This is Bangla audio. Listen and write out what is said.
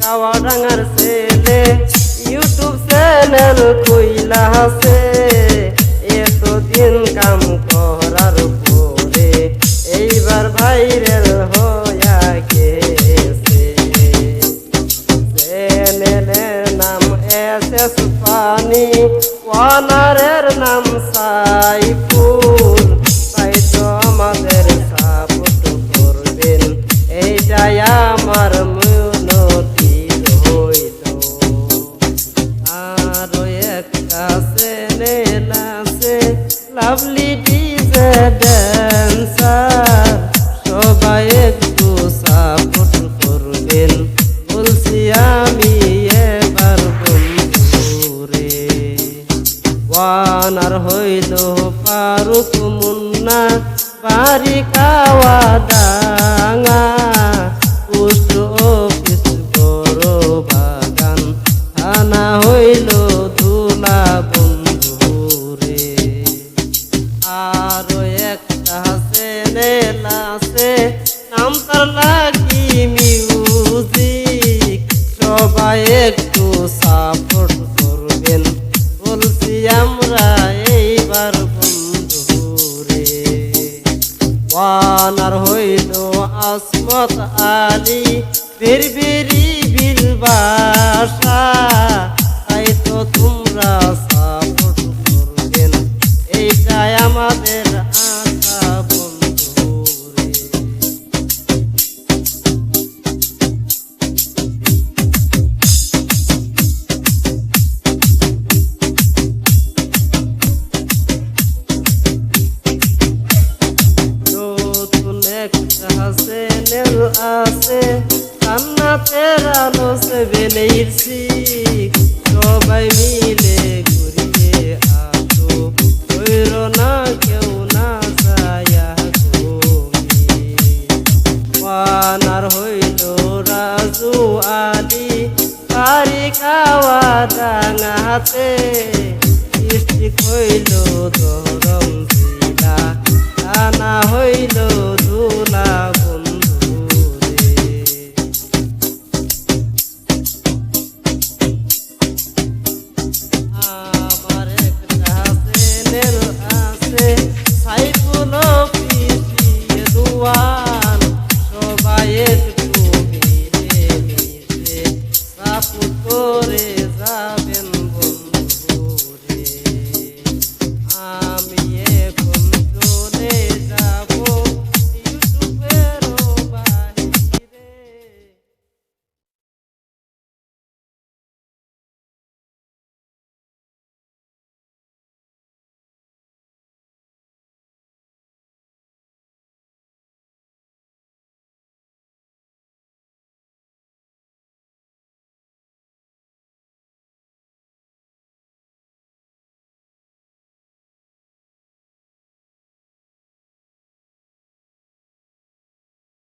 কাওয়া ডাঙার ছেলে ইউটিউব চ্যানেল কইলা আছে। এতদিন কাম করার পরে এইবার ভাইরাল হইয়া গেছে। চ্যানেলের নাম এস এস পানি ওয়ানারের নাম সাইফুল। লাভলি ডিজে ড্যান্সার সবাই একটু সাপোর্ট করবেন। বলছি আমি এবার বন্ধুরে। ওয়ানার হইল ফারুক মুন্না, বাড়ি কাওয়া ডাঙা। আছে। নাম তার লাগি মিউজিক সবাই একটু সাপোর্ট করবেন। বলছি আমরা এইবার বন্ধুরে ওয়ানার হইল আসমত আলী। বিরবিরি বিল জান্নাতের আলো সেভেন এইট সবাই মিলে ঘুরিয়ে আসো কইর না কেউ না যায়া ঘুমি পানার হইল রাজু আলী। বাড়ি খাওয়া ডাঙাতে ডিস্ট্রিক্ট হইল দরম জিলা থানা হইল